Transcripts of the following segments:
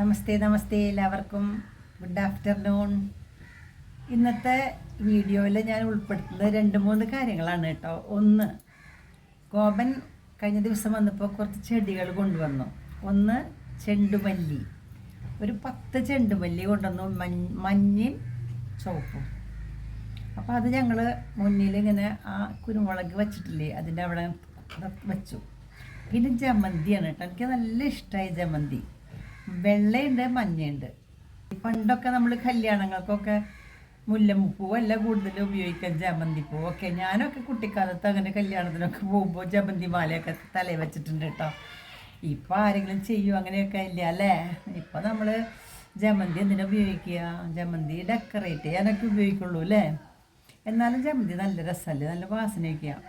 നമസ്തേ നമസ്തേ എല്ലാവർക്കും. Good afternoon ഇന്നത്തെ വീഡിയോയിൽ ഞാൻ ഉൾപ്പെടുത്തുന്നത് രണ്ട് മൂന്ന് കാര്യങ്ങളാണ് കേട്ടോ. ഒന്ന് കോപൻ കഴിഞ്ഞ ദിവസം വന്നപ്പോൾ കുറച്ച് ചെടികൾ കൊണ്ടുവന്നു. ഒന്ന് ചെണ്ടുമല്ലി. ഒരു പത്ത് ചെണ്ടുമല്ലി കൊണ്ടുവന്നു. മഞ്ഞ മഞ്ഞയും ചുവപ്പും. അപ്പോൾ അത് ഞങ്ങൾ മുന്നിൽ ഇങ്ങനെ ആ കുരുമുളക് വെച്ചിട്ടില്ലേ അതിന്റെ അവിടെ വെച്ചു. പിന്നെ ജമന്തിയാണ് കേട്ടോ. എനിക്ക് നല്ല ഇഷ്ടമായി ജമന്തി. വെള്ളയുണ്ട് മഞ്ഞയുണ്ട്. പണ്ടൊക്കെ നമ്മൾ കല്യാണങ്ങൾക്കൊക്കെ മുല്ലപ്പൂവല്ല കൂടുതൽ ഉപയോഗിക്കാൻ ജമന്തി പൂവൊക്കെ ഞാനൊക്കെ കുട്ടിക്കാലത്ത് അങ്ങനെ കല്യാണത്തിനൊക്കെ പോകുമ്പോൾ ജമന്തി മാലയൊക്കെ തലയിൽ വെച്ചിട്ടുണ്ട് കേട്ടോ ഇപ്പം ആരെങ്കിലും ചെയ്യും അങ്ങനെയൊക്കെ ഇല്ല അല്ലേ? ഇപ്പം നമ്മൾ ജമന്തി എന്തിനാ ഉപയോഗിക്കുക? ജമന്തി ഡെക്കറേറ്റ് ചെയ്യാനൊക്കെ ഉപയോഗിക്കുള്ളൂ അല്ലേ? എന്നാലും ജമന്തി നല്ല രസമല്ലേ നല്ല വാസനയൊക്കെയാണ്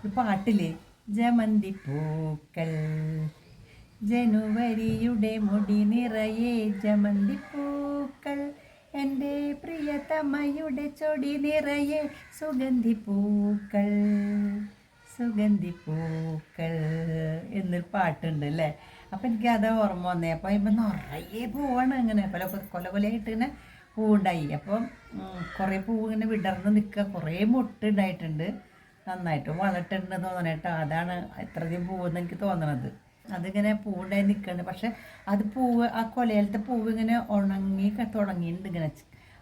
ഒരു പാട്ടില്ലേ? ജമന്തി പൂക്കൾ ജനുവരിയുടെ മുടി നിറയെ ജമന്തിപ്പൂക്കൾ എന്റെ പ്രിയതമയുടെ ചൊടി നിറയെ സുഗന്ധിപ്പൂക്കൾ. പൂക്കൾ സുഗന്ധി പൂക്കൾ എന്നൊരു പാട്ടുണ്ട് അല്ലേ? അപ്പം എനിക്ക് അത് ഓർമ്മ വന്നേ. അപ്പോൾ ഇപ്പം നിറയെ പൂവാണ് ഇങ്ങനെ പല കൊല കൊലയായിട്ട് ഇങ്ങനെ പൂവുണ്ടായി. അപ്പം കുറേ പൂവ് ഇങ്ങനെ വിടർന്ന് നിൽക്കുക കുറേ മുട്ടുണ്ടായിട്ടുണ്ട് നന്നായിട്ട് വളർട്ടുണ്ട് തോന്നണേട്ടോ. അതാണ് ഇത്രയധികം പൂവെന്ന് എനിക്ക് തോന്നണത്. അതിങ്ങനെ പൂണ്ടായി നിൽക്കുന്നുണ്ട് പക്ഷെ അത് പൂവ് ആ കൊലയിലത്തെ പൂവ് ഇങ്ങനെ ഉണങ്ങി തുടങ്ങിയിട്ടുണ്ട് ഇങ്ങനെ.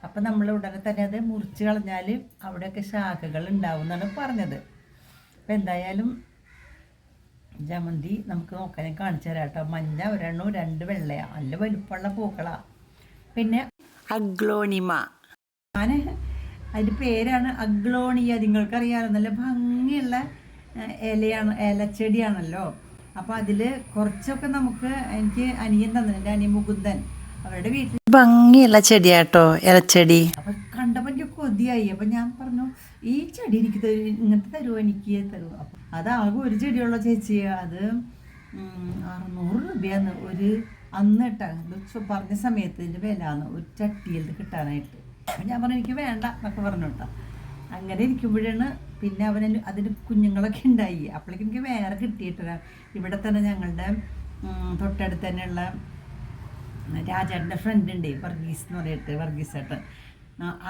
അപ്പം നമ്മൾ ഉടനെ തന്നെ അത് മുറിച്ച് കളഞ്ഞാൽ അവിടെയൊക്കെ ശാഖകൾ ഉണ്ടാവും എന്നാണ് പറഞ്ഞത്. അപ്പം എന്തായാലും ജമന്തി നമുക്ക് നോക്കാൻ ഞാൻ കാണിച്ചു തരാം കേട്ടോ. മഞ്ഞ ഒരെണ്ണവും രണ്ട് വെള്ളയാണ് നല്ല വലുപ്പമുള്ള പൂക്കളാണ് പിന്നെ അഗ്ലോണിമ. ഞാൻ അതിന്റെ പേരാണ് അഗ്ലോണിയ. നിങ്ങൾക്കറിയാമല്ലോ നല്ല ഭംഗിയുള്ള ഇലയാണ് ഇലച്ചെടിയാണല്ലോ അപ്പോൾ അതിൽ കുറച്ചൊക്കെ നമുക്ക് എനിക്ക് അനിയൻ തന്നിട്ടുണ്ട് അനിയൻ മുകുന്ദൻ. അവരുടെ വീട്ടിൽ ഭംഗിയുള്ള ചെടിയാട്ടോ ഇലച്ചെടി. അപ്പം കണ്ടപ്പോൾ എനിക്ക് കൊതിയായി. അപ്പം ഞാൻ പറഞ്ഞു ഈ ചെടി എനിക്ക് തരൂ ഇങ്ങനത്തെ തരുമോ എനിക്ക് തരുമോ അപ്പം അതാകെ ഒരു ചെടിയുള്ള ചേച്ചി. അത് അറുന്നൂറ് രൂപയാണ്. ഒരു അന്ന് ചു- പറഞ്ഞ സമയത്ത് ഇതിന്റെ വിലയാണ് ഒരു ചട്ടിയിൽ കിട്ടാനായിട്ട്. അപ്പം ഞാൻ പറഞ്ഞു എനിക്ക് വേണ്ട എന്നൊക്കെ പറഞ്ഞു കേട്ടോ അങ്ങനെ ഇരിക്കുമ്പോഴാണ് പിന്നെ അവന് അതിന് കുഞ്ഞുങ്ങളൊക്കെ ഉണ്ടായി. അപ്പോഴേക്കും എനിക്ക് വേറെ കിട്ടിയിട്ടില്ല ഇവിടെ തന്നെ ഞങ്ങളുടെ തൊട്ടടുത്ത് തന്നെയുള്ള രാജേട്ടന്റെ ഫ്രണ്ട് ഉണ്ട് വർഗീസ് എന്ന് പറഞ്ഞിട്ട് വർഗീസ് ഏട്ടൻ.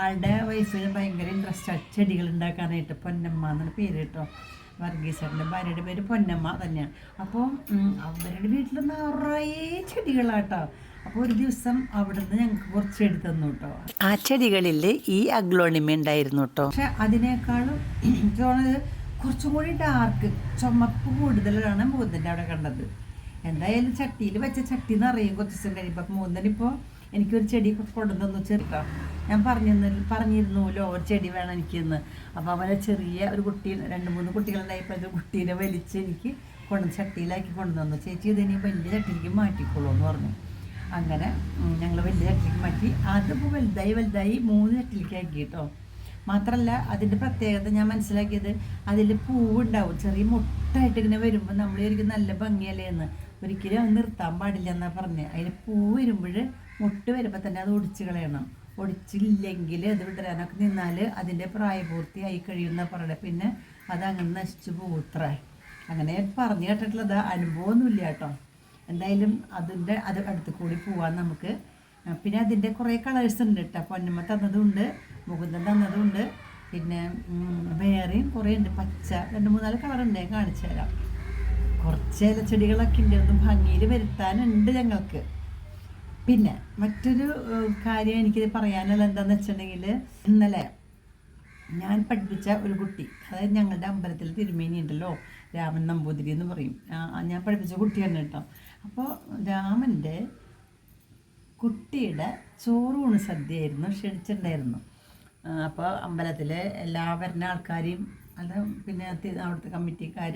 ആളുടെ വയസ്സിന് ഭയങ്കര ഇൻട്രസ്റ്റ് ചെടികൾ ഉണ്ടാക്കാനായിട്ട് പൊന്നമ്മ എന്നൊരു പേര് കേട്ടോ. വർഗീസ് ചേട്ടന്റെ ഭാര്യയുടെ പേര് പൊന്നമ്മ തന്നെയാണ്. അപ്പോൾ അവരുടെ വീട്ടിൽ നിറയെ ചെടികളാട്ടോ. അപ്പോൾ ഒരു ദിവസം അവിടുന്ന് ഞങ്ങൾക്ക് കുറച്ച് എടുത്തു തന്നു കേട്ടോ ആ ചെടികളിൽ ഈ അഗ്ലോണിമ ഉണ്ടായിരുന്നു കേട്ടോ പക്ഷെ അതിനേക്കാളും എനിക്ക് തോന്നുന്നത് കുറച്ചും കൂടി ഡാർക്ക് ചുമപ്പ് കൂടുതലാണ് മൂന്നിന്റെ അവിടെ കണ്ടത്. എന്തായാലും ചട്ടിയിൽ വെച്ച ചട്ടി നിറയും കുറച്ച് ദിവസം കഴിയുമ്പോൾ മൂന്നനിപ്പോൾ എനിക്കൊരു ചെടി കൊണ്ടുവന്നു ചെറുട്ടോ ഞാൻ പറഞ്ഞിരുന്നു പറഞ്ഞിരുന്നുല്ലോ ഒരു ചെടി വേണം എനിക്കെന്ന്. അപ്പോൾ അവനെ ചെറിയ ഒരു കുട്ടി രണ്ട് മൂന്ന് കുട്ടികളുണ്ടായപ്പോൾ ഒരു കുട്ടീനെ വലിച്ച് എനിക്ക് കൊണ്ട് ചട്ടിയിലാക്കി കൊണ്ടുവന്നു ചേച്ചി ഇതിനെ വലിയ ചട്ടിയിലേക്ക് മാറ്റിക്കോളൂ എന്ന് പറഞ്ഞു. അങ്ങനെ ഞങ്ങൾ വലിയ ചട്ടിലേക്ക് മാറ്റി. അതിപ്പോൾ വലുതായി വലുതായി മൂന്ന് ചട്ടിയിലേക്ക് ആക്കി കേട്ടോ മാത്രമല്ല അതിന്റെ പ്രത്യേകത ഞാൻ മനസ്സിലാക്കിയത് അതിൽ പൂവുണ്ടാവും. ചെറിയ മുട്ടായിട്ട് ഇങ്ങനെ വരുമ്പോൾ നമ്മൾ ശരിക്കും നല്ല ഭംഗിയല്ലേ എന്ന്. ഒരിക്കലും അത് നിർത്താൻ പാടില്ല എന്നാണ് പറഞ്ഞത് അതിൽ പൂ വരുമ്പോൾ മുട്ട് വരുമ്പോൾ തന്നെ അത് ഒടിച്ച് കളയണം. ഒടിച്ചില്ലെങ്കിൽ അത് വിടരാനൊക്കെ നിന്നാൽ അതിന്റെ പ്രായപൂർത്തിയായി കഴിയുന്ന പറയണത് പിന്നെ അതങ്ങനെ നശിച്ചു പോത്ര അങ്ങനെ പറഞ്ഞു കേട്ടിട്ടുള്ളത്. അനുഭവമൊന്നുമില്ല കേട്ടോ. എന്തായാലും അതിന്റെ അത് അടുത്ത് കൂടി പോവാൻ നമുക്ക് പിന്നെ അതിന്റെ കുറേ കളേഴ്സ് ഉണ്ട് കേട്ടോ പൊന്നമ്മ തന്നതുണ്ട് മുകുന്ദൻ തന്നതുണ്ട് പിന്നെ വേറെയും കുറേ ഉണ്ട്. പച്ച രണ്ട് മൂന്നാൽ കളറുണ്ട് ഞാൻ കാണിച്ചു തരാം. കുറച്ച് ഇലച്ചെടികളൊക്കെ ഉണ്ട് ഒന്ന് ഭംഗിയിൽ വരുത്താനുണ്ട് ഞങ്ങൾക്ക്. പിന്നെ മറ്റൊരു കാര്യം എനിക്കിത് പറയാനുള്ള എന്താണെന്ന് വെച്ചിട്ടുണ്ടെങ്കിൽ ഇന്നലെ ഞാൻ പഠിപ്പിച്ച ഒരു കുട്ടി അതായത് ഞങ്ങളുടെ അമ്പലത്തിൽ തിരുമേനി ഉണ്ടല്ലോ രാമൻ നമ്പൂതിരി എന്ന് പറയും. ഞാൻ പഠിപ്പിച്ച കുട്ടിയാണ് കേട്ടോ അപ്പോൾ രാമന്റെ കുട്ടിയുടെ ചോറൂണ് സദ്യയായിരുന്നു ക്ഷണിച്ചിട്ടുണ്ടായിരുന്നു. അപ്പോൾ അമ്പലത്തിലെ എല്ലാ വരുന്ന ആൾക്കാരെയും അത് പിന്നെ അവിടുത്തെ കമ്മിറ്റിക്കാർ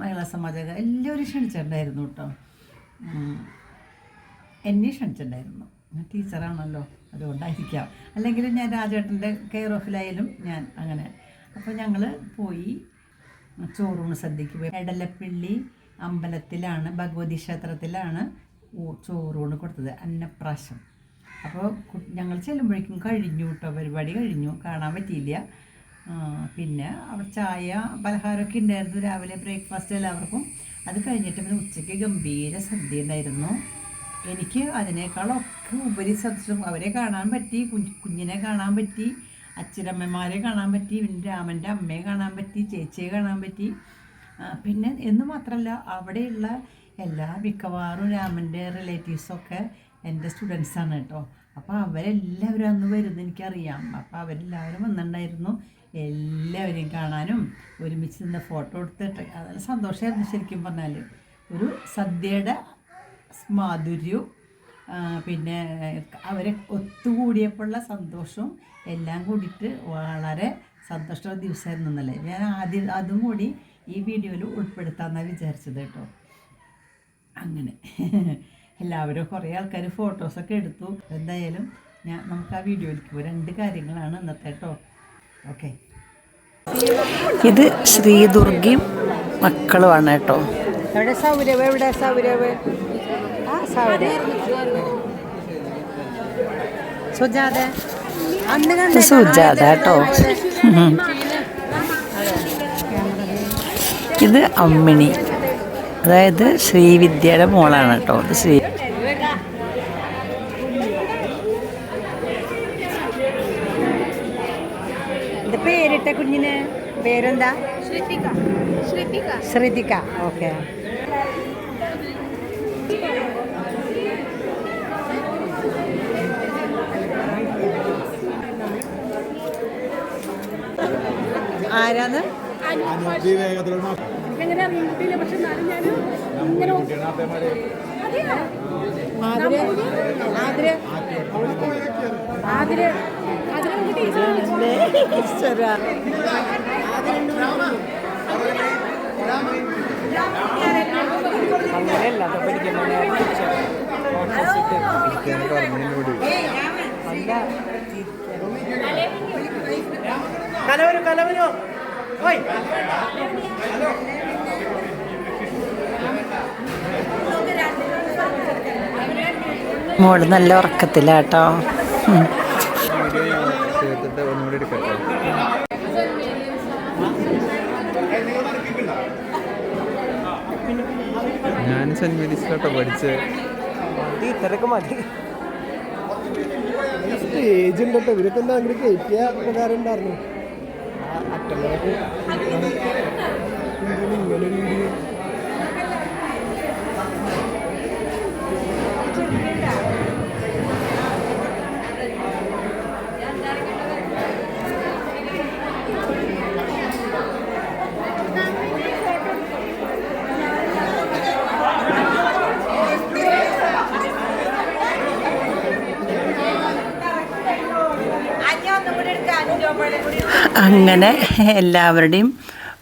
മഹിളാ സമാജക്കാർ എല്ലാവരും ക്ഷണിച്ചിട്ടുണ്ടായിരുന്നു കേട്ടോ. എന്നെ ക്ഷണിച്ചിട്ടുണ്ടായിരുന്നു. ഞാൻ ടീച്ചറാണല്ലോ അതുകൊണ്ടായിരിക്കാം. അല്ലെങ്കിൽ ഞാൻ രാജേട്ടന്റെ കെയർ ഓഫിലായാലും ഞാൻ അങ്ങനെ. അപ്പോൾ ഞങ്ങൾ പോയി ചോറൂണ് സദ്യക്ക് പോയി. എടലപ്പള്ളി അമ്പലത്തിലാണ് ഭഗവതി ക്ഷേത്രത്തിലാണ് ചോറൂണ് കൊടുത്തത് അന്നപ്രാശം. അപ്പോൾ ഞങ്ങൾ ചെല്ലുമ്പോഴേക്കും കഴിഞ്ഞു കേട്ടോ പരിപാടി കഴിഞ്ഞു. കാണാൻ പറ്റിയില്ല. പിന്നെ അവിടെ ചായ പലഹാരമൊക്കെ ഉണ്ടായിരുന്നു. രാവിലെ ബ്രേക്ക്ഫാസ്റ്റ് എല്ലാവർക്കും. അത് കഴിഞ്ഞിട്ട് പിന്നെ ഉച്ചയ്ക്ക് ഗംഭീര സദ്യ ഉണ്ടായിരുന്നു എനിക്ക് അതിനേക്കാളൊക്കെ ഉപരി സദൃശം അവരെ കാണാൻ പറ്റി കുഞ്ഞിനെ കാണാൻ പറ്റി അച്ഛനമ്മമാരെ കാണാൻ പറ്റി പിന്നെ രാമന്റെ അമ്മയെ കാണാൻ പറ്റി ചേച്ചിയെ കാണാൻ പറ്റി. പിന്നെ എന്ന് മാത്രമല്ല അവിടെയുള്ള എല്ലാ മിക്കവാറും രാമന്റെ റിലേറ്റീവ്സൊക്കെ എന്റെ സ്റ്റുഡൻസാണ് കേട്ടോ. അപ്പോൾ അവരെല്ലാവരും അന്ന് വരുന്നത് എനിക്കറിയാം. അപ്പോൾ അവരെല്ലാവരും വന്നിട്ടുണ്ടായിരുന്നു. എല്ലാവരെയും കാണാനും ഒരുമിച്ച് നിന്ന് ഫോട്ടോ എടുത്തിട്ട് അതെല്ലാം സന്തോഷമായിരുന്നു ശരിക്കും പറഞ്ഞാൽ ഒരു സദ്യയുടെ മാധുര്യവും പിന്നെ അവരെ ഒത്തുകൂടിയപ്പോഴുള്ള സന്തോഷവും എല്ലാം കൂടിയിട്ട് വളരെ സന്തോഷമുള്ള ദിവസമായിരുന്നു എന്നല്ലേ ഞാൻ ആദ്യം അതും കൂടി ഈ വീഡിയോയിൽ ഉൾപ്പെടുത്താമെന്നാണ് വിചാരിച്ചത് കേട്ടോ. അങ്ങനെ. എല്ലാവരും കുറേ ആൾക്കാർ ഫോട്ടോസൊക്കെ എടുത്തു. എന്തായാലും ഞാൻ നമുക്ക് ആ വീഡിയോയിലേക്ക് പോകും. രണ്ട് കാര്യങ്ങളാണ് ഇന്നത്തെ കേട്ടോ. ഓക്കെ. ഇത് ശ്രീദുർഗയും മക്കളുമാണ് കേട്ടോ. എവിടെ? സൗരവ് എവിടെ? സൗരവ്? ആ സൗരവ്. സുജാത. സുജാത കേട്ടോ. ഇത് അമ്മിണി. അതായത് ശ്രീവിദ്യയുടെ മോളാണ് കേട്ടോ. ഇത് ശ്രീ പേരിട്ട കുഞ്ഞിന്? പേരെന്താ? ശ്രുതിക. ഓക്കെ ശ്രുതിക. ഓക്കെ. ആരാന്ന് എങ്ങനെ അറിയില്ല പക്ഷെ എന്നാലും ഞാൻ ഇങ്ങനെ? ആതിര ആതിര. അങ്ങനെയല്ല കലവരു കലവരു ഓയ്. മോൾ നല്ല ഉറക്കത്തിലാട്ടോ. ഞാൻ സെന്റ് മേരീസിലോട്ടോ ഉണ്ട് ഇവരൊക്കെ എന്താ അങ്ങനെ കയറ്റിയ പ്രകാരം ഉണ്ടായിരുന്നു? ഇങ്ങനെ ഒരു വീഡിയോ അങ്ങനെ എല്ലാവരുടെയും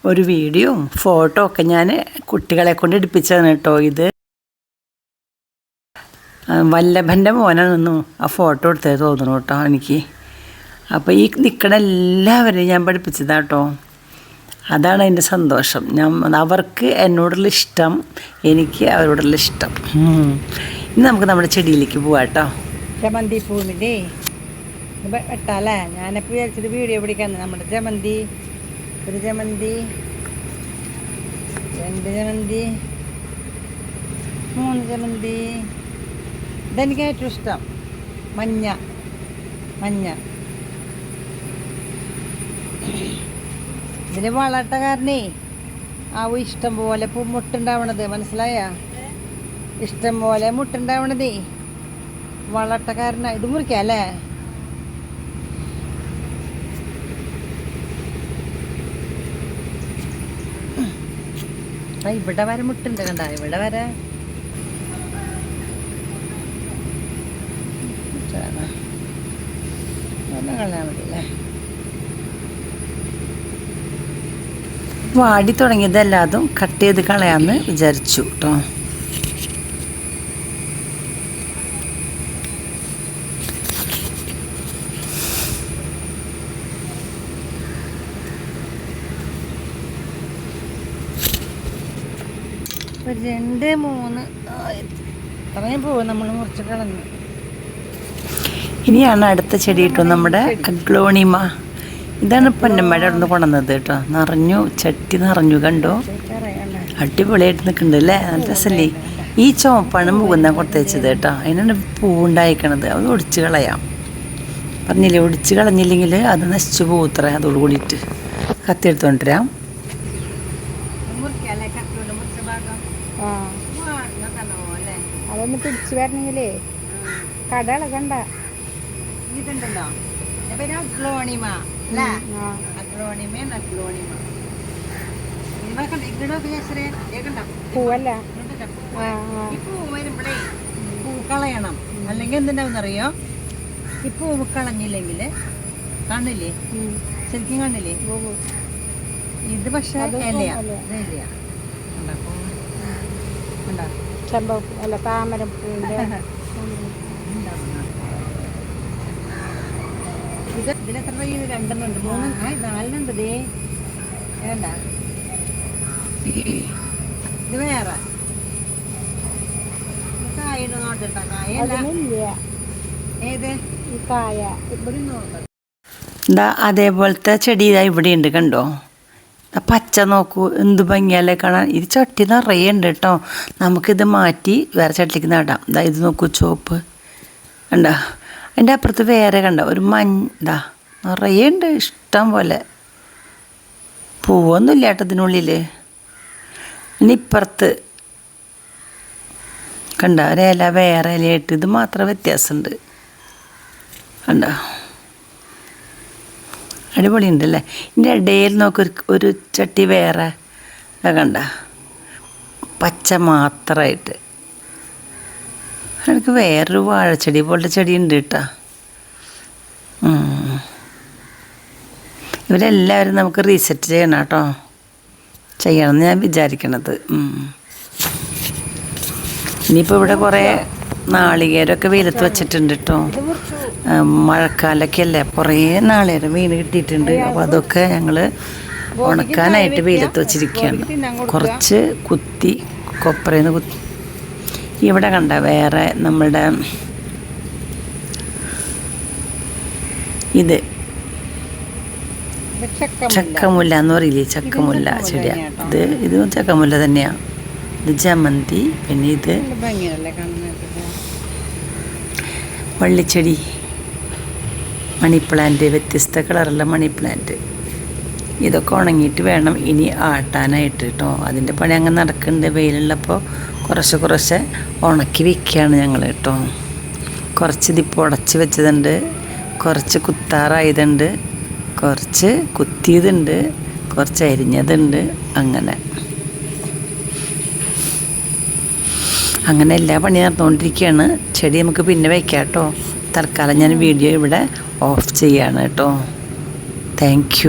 ഒരു വീഡിയോ ഫോട്ടോ ഒക്കെ ഞാൻ കുട്ടികളെ കൊണ്ട് എടുപ്പിച്ചതാണ് കേട്ടോ ഇത്. വല്ലഭന്റെ മോനാണെന്നു ആ ഫോട്ടോ എടുത്തത് തോന്നുന്നു കേട്ടോ എനിക്ക്. അപ്പോൾ ഈ നിൽക്കണ എല്ലാവരെയും ഞാൻ പഠിപ്പിച്ചതാണ് കേട്ടോ. അതാണ് എന്റെ സന്തോഷം. ഞാൻ അവർക്ക് എന്നോടുള്ള ഇഷ്ടം എനിക്ക് അവരോടുള്ള ഇഷ്ടം. ഇനി നമുക്ക് നമ്മുടെ ചെടിയിലേക്ക് പോവാം കേട്ടോ. ചമന്തി പൂവിന്റെ വെട്ടാല്ലേ ഞാനിപ്പോൾ വിചാരിച്ചത് വീഡിയോ പിടിക്കാന്ന്. നമ്മുടെ ജമന്തി. ഒരു ജമന്തി. രണ്ട് ജമന്തി. മൂന്ന് ജമന്തി. ഇതെനിക്ക് ഏറ്റവും ഇഷ്ടം. മഞ്ഞ. മഞ്ഞ. ഇതിന് വളട്ട കാരണേ ആവു ഇഷ്ടം പോലെ പൂ മുട്ടുണ്ടാവണത്. മനസ്സിലായ? ഇഷ്ടം പോലെ മുട്ടുണ്ടാവണതേ. വളട്ട കാരണ. ഇത് മുറിക്കാം അല്ലേ ആ ഇവിടെ വരെ മുട്ടുണ്ട് കണ്ട? ഇവിടെ വരെ. വാടി തുടങ്ങിയതല്ലാതും കട്ട് ചെയ്ത് കളയാമെന്ന് വിചാരിച്ചു കേട്ടോ. രണ്ട് മൂന്ന് അത്രയും പോകും നമ്മൾ മുറിച്ച് കളഞ്ഞു. ഇനിയാണ് അടുത്ത ചെടി കേട്ടോ നമ്മുടെ അഗ്ലോണിമ. ഇതാണ് പൊന്നമ്മയുടെ അവിടെ നിന്ന് കൊണ്ടുവന്നത് കേട്ടോ. നിറഞ്ഞു ചട്ടി നിറഞ്ഞു കണ്ടോ? അടിപൊളിയായിട്ട് നിൽക്കുന്നുണ്ട് അല്ലേ? നല്ല രസല്ലേ? ഈ ചുവപ്പാണ് മുകുന്ദൻ കൊടുത്തയച്ചത് കേട്ടോ. അതിനാണ് പൂവുണ്ടായിക്കണത്. അത് ഒടിച്ച് കളയാം. പറഞ്ഞില്ലേ ഒടിച്ച് കളഞ്ഞില്ലെങ്കിൽ അത് നശിച്ചു പോകത്ര അതോട് കൂടിയിട്ട് കത്തി അതൊന്ന് പിടിച്ചു വരണമെങ്കിലേ കട ഇളകണ്ട. ഇതുണ്ടല്ലോ. അഗ്ലോണിമ അല്ലേ? അഗ്ലോണിമ കണ്ട കേൾക്കണ്ട പൂവല്ല. ആ ഈ പൂ കളയണം. അല്ലെങ്കിൽ എന്തിനാവുന്നറിയോ ഈ പൂവ് കളഞ്ഞില്ലെങ്കിൽ കാണില്ലേ. ശരിക്കും കാണില്ലേ ഉവ്വ്. ഇത് പക്ഷെ ഇലയാ. ഇലയാ. കണ്ടോ? പൂ. ചെമ്പകപ്പൂ അല്ല താമരപ്പൂവിന്റെ ഇത് ഇതിലെത്ര രൂപ ഇത് രണ്ടെണ്ണം ഉണ്ട് മൂന്ന് ആ നാലിനുണ്ട് ദേ. വേണ്ട. ഇത് വേറെ. ഇത് കായുണ്ട് നോട്ടട്ടാ കായല്ല അതിനില്ല. ഏത്? ഈ കായ. ഇവിടെ നോക്കാം അതേപോലത്തെ ചെടി ഇതാ ഇവിടെ ഉണ്ട് കണ്ടോ? പച്ച നോക്കൂ എന്ത് ഭംഗിയല്ലേ കാണാൻ. ഇത് ചട്ടി നിറയെ ഉണ്ട് കേട്ടോ നമുക്കിത് മാറ്റി വേറെ ചട്ടിലേക്ക് നടാം. ഇതാ ഇത് നോക്കൂ ചോപ്പ് കണ്ടോ? അതിന്റെ അപ്പുറത്ത് വേറെ കണ്ട? ഒരു മഞ്ഞ നിറയെ ഉണ്ട് ഇഷ്ടം പോലെ. പൂവൊന്നുമില്ല കേട്ടോ ഇതിനുള്ളിൽ ഇനി ഇപ്പുറത്ത് കണ്ട? ഒരേല വേറെ ഇലയായിട്ട്. ഇത് മാത്രം വ്യത്യാസമുണ്ട്. കണ്ടോ? അടിപൊളിയുണ്ടല്ലേ? ഇതിന്റെ ഇടയിൽ നോക്ക് ഒരു ചട്ടി വേറെ. കണ്ട? പച്ച മാത്രമായിട്ട് എനിക്ക് വേറൊരു വാഴച്ചെടി പോലത്തെ ചെടി ഉണ്ട് കേട്ടോ ഇവരെല്ലാവരും നമുക്ക് റീസെറ്റ് ചെയ്യണം കേട്ടോ. ചെയ്യണം എന്ന് ഞാൻ വിചാരിക്കണത്. ഇനിയിപ്പോൾ ഇവിടെ കുറേ നാളികേരമൊക്കെ വെയിലത്ത് വെച്ചിട്ടുണ്ട് കേട്ടോ. അല്ലേ? കുറേ നാളേരം മീൻ കിട്ടിയിട്ടുണ്ട്. അപ്പോൾ അതൊക്കെ ഞങ്ങൾ ഉണക്കാനായിട്ട് വെയിലത്ത് വെച്ചിരിക്കുകയാണ്. കുറച്ച് കുത്തി കൊപ്പറയിൽ കുത്തി. ഇവിടെ കണ്ട വേറെ നമ്മുടെ ഇത് ചക്കമുല്ല എന്ന് പറയില്ലേ? ചക്കമുല്ല ചെടിയാ. ഇത് ഇത് ചക്കമുല്ല തന്നെയാണ് ഇത് ജമന്തി പിന്നെ ഇത് വള്ളിച്ചെടി. മണി പ്ലാന്റ് വ്യത്യസ്ത കളറുള്ള മണി പ്ലാന്റ് ഇതൊക്കെ ഉണങ്ങിയിട്ട് വേണം ഇനി ആട്ടാനായിട്ട് കേട്ടോ അതിന്റെ പണി അങ്ങ് നടക്കുന്നുണ്ട് വെയിലുള്ളപ്പോൾ കുറച്ച് കുറച്ച് ഉണക്കി വെക്കുകയാണ് ഞങ്ങൾ കേട്ടോ കുറച്ച് ഇതിപ്പോൾ ഉടച്ച് വെച്ചതുണ്ട്. കുറച്ച് കുത്താറായതുണ്ട്. കുറച്ച് കുത്തിയതുണ്ട്. കുറച്ച് അരിഞ്ഞതുണ്ട്. അങ്ങനെ. അങ്ങനെ എല്ലാ പണി നടന്നുകൊണ്ടിരിക്കുകയാണ്. ചെടി നമുക്ക് പിന്നെ വയ്ക്കാം കേട്ടോ തൽക്കാലം ഞാൻ വീഡിയോ ഇവിടെ ഓഫ് ചെയ്യാണ് കേട്ടോ. താങ്ക്